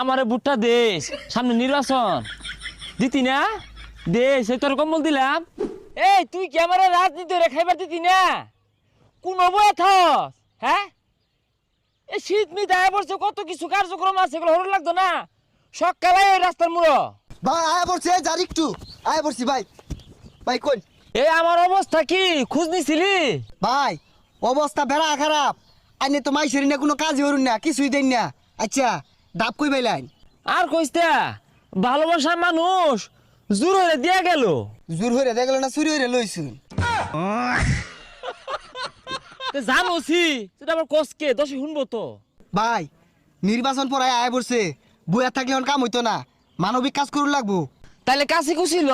আমারে বুটটা দেশ সামনে নির্বাচন। দিতি না? দেশ এই তোর কম্বল দিলাম। এই তুই কি আমার রাজনীতি রে খাইবার দিতি না? কোন বয়ে থস হ্যাঁ? এই শীত মি দায় পড়ছে কত কিছু কার্যক্রম আছে এগুলো হরণ লাগতো না? সকালে এই রাস্তার মুড়ো। ভাই আয়া পড়ছে যার একটু। আয়া পড়ছি ভাই। ভাই কোন এই আমার অবস্থা কি? খোঁজ নিছিলি? ভাই অবস্থা বেড়া খারাপ। আইনে তো মাইসের না কোনো কাজ হরুন না কিছুই দেন না। আচ্ছা ডাব কই বাইলাইন আর কইস্তা ভালোবাসার মানুষ জোর হয়ে দিয়া গেল। জোর হইরে দেখল না চুরি হইরে লইছুন? জানোছি সেটা আবার কসকে দশে শুনব তো। ভাই নির্বাচন পড়ায় আয় পড়ছে বইয়া থাকলে কাম হইতো না মানবিক কাজ করুন লাগবো। তাহলে কাছে কুছিল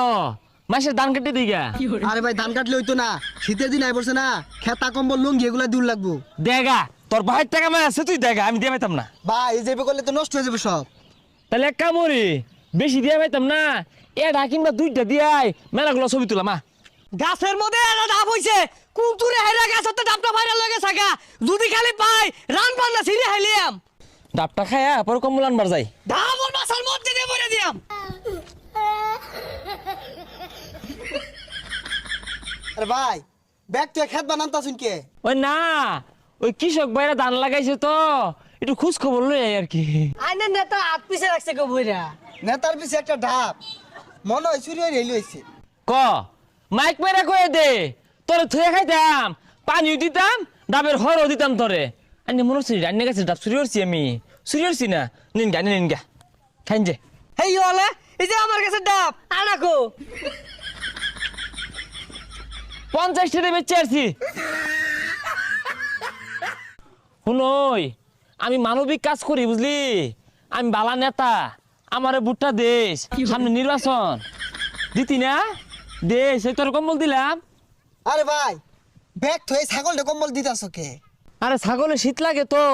মাসের ধান কেটে দিগা। আরে ভাই ধান কাটলে হইতো না। শীতের দিন পড়ছে না। খেতা কম্বল লুঙ্গি এগুলা দূর লাগবো। দেগা তোর ভাইয়ের টাকা মায় আছে তুই দেখা আমি দিয়ে পাইতাম না। ভাই এই যাবে করলে তো নষ্ট হয়ে যাবে সব। তাহলে এক কামড়ি বেশি দিয়ে পাইতাম না এটা কিংবা দুইটা দিয়াই মেলাগুলো ছবি তুলাম মা। গাছের মধ্যে ডাব হইছে কুতুরে হেরা গাছের তো ডাবটা ভাইরাল হয়ে গেছে গা। যদি খালি পাই রান পান্না ছিঁড়ে হাইলিয়াম ডাবটা খায়া পরে কম্বল আনবার যাই। ডাব ওর বাসার মধ্যে দিয়ে বলে দিয়াম। আরে ভাই ব্যাগ তুই খেত বানাম তা শুন কে? ওই না ওই কৃষক ভাইরা ধান লাগাইছে তো একটু খোঁজ খবর লই আই আর কি। আইনের নেতা হাত পিছে রাখছে গো বইরা নেতার পিছে একটা ঢাপ মনে হয় চুরি হইরে লইছে ক মাইক মেরা কয়ে দে তোরে থুয়ে খাইতাম পানিও দিতাম ডাবের হরও দিতাম তোরে। আনি মনে হচ্ছে রান্না গেছে ডাব চুরি করছি আমি। চুরি করছি না নিন গা নিন গা। খাইন যে। হেই হলে এই যে আমার কাছে ডাব আনাকো পঞ্চাশ টাকা বেচে আসছি শুনই আমি মানবিক কাজ করি বুঝলি? আমি বালা নেতা আমারে বুটটা দেশ সামনে নির্বাচন। দিতি না? দেশ এই তোর কম্বল দিলাম। আরে ভাই ব্যাগ থয়ে ছাগলটা কম্বল দিতাছ কে? আরে ছাগলে শীত লাগে তো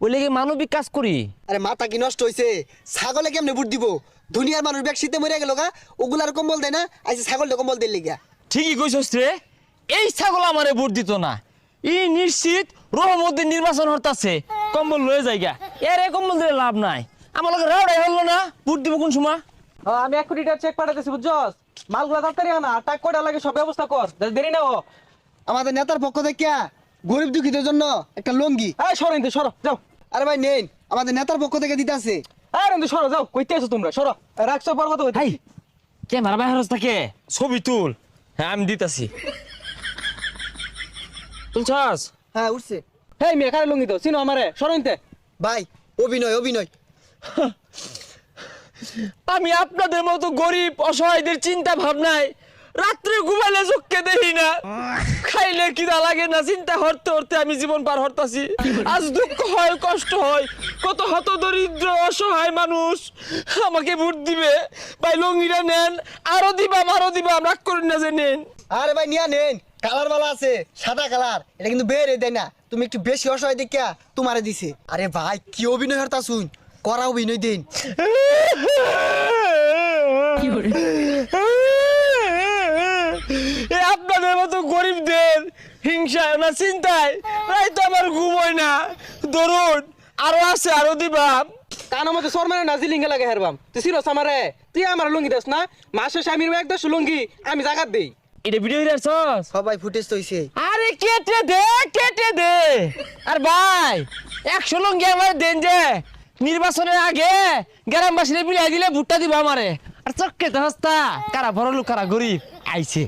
ওই লেগে মানবিক কাজ করি। আরে মাথা কি নষ্ট হইছে? ছাগলে কেমনে বুট দিব? দুনিয়ার মানুষ ব্যাগ শীতে মরে গেল গা ওগুলার কম্বল দেয় না আজ ছাগলটা কম্বল দিল লিগা। ঠিকই কইছস রে। এই ছাগল আমারে ভোট দিত না। ই নিশ্চিত রহমদ্দিন নির্বাচন হতাছে কম্বল লয়ে যাইগা এর কম্বল দিলে লাভ নাই। আমার লগে রাউডাই হলো না। ভোট দিব কোন সময়? আমি এক কোটি টাকা চেক পাঠাতেছি বুঝছস? মালগুলা তাড়াতাড়ি আনা। টাক কয়টা লাগে সব ব্যবস্থা কর। দেরি না ও আমাদের নেতার পক্ষ থেকে গরিব দুঃখীদের জন্য একটা লঙ্গি। এই সরো ইন্দু সরো যাও। আরে ভাই নেন। আমাদের নেতার পক্ষ থেকে দিতাছে। এই ইন্দু সরো যাও। কইতে আছো তোমরা সরো। রাখছো পর কথা হাই ক্যামেরা বাইরে থাকে। ছবি তুল। হ্যাঁ আমি দিতাছি। তুলছাস? হ্যাঁ উঠছে। হেই মেয়ে খারে লুঙ্গি তো চিনো আমারে সরো ভাই অভিনয় অভিনয়। আমি আপনাদের মতো গরিব অসহায়দের চিন্তা ভাবনায় রাত্রে ঘুমাইলে চোখকে দেখি না। খাইলে কিনা লাগে না চিন্তা হরতে হরতে আমি জীবন পার হরতাছি আজ দুঃখ হয় কষ্ট হয় কত হত দরিদ্র অসহায় মানুষ। আমাকে ভোট দিবে। ভাই লঙ্গিরা নেন আরও দিবাম আরও দিবাম রাগ করেন না যে নেন। আরে ভাই নিয়া নেন। কালার বালা আছে সাদা কালার। এটা কিন্তু বেরে দেয় না। তুমি একটু বেশি অসহায় দেখিয়া তোমারে দিছে। আরে ভাই কি অভিনয় হরতা শুন করা অভিনয় দিন। এ আপনাদের মতো গরিবদের হিংসায় না চিন্তায় তাই তো আমার ঘুম হয় না। ধরুন আরও আছে আরও দিবাম কানো মধ্যে সর মানে নাজি লিঙ্গে লাগে হেরবাম। তুই চিনোস আমারে তুই আমার লুঙ্গি দেস না মাসে স্বামীর এক দশ লুঙ্গি আমি জাগাত দেই। এটা ভিডিও হিরাছস সবাই ফুটেজ তো আরে কেটে দে কেটে দে। আর ভাই একশো লঙ্গি আমার দেন যে নির্বাচনের আগে গ্রামবাসীরা বিলাই দিলে ভুট্টা দিব আমারে। আর চক্কে কারা বড় লোক কারা গরিব আইছে।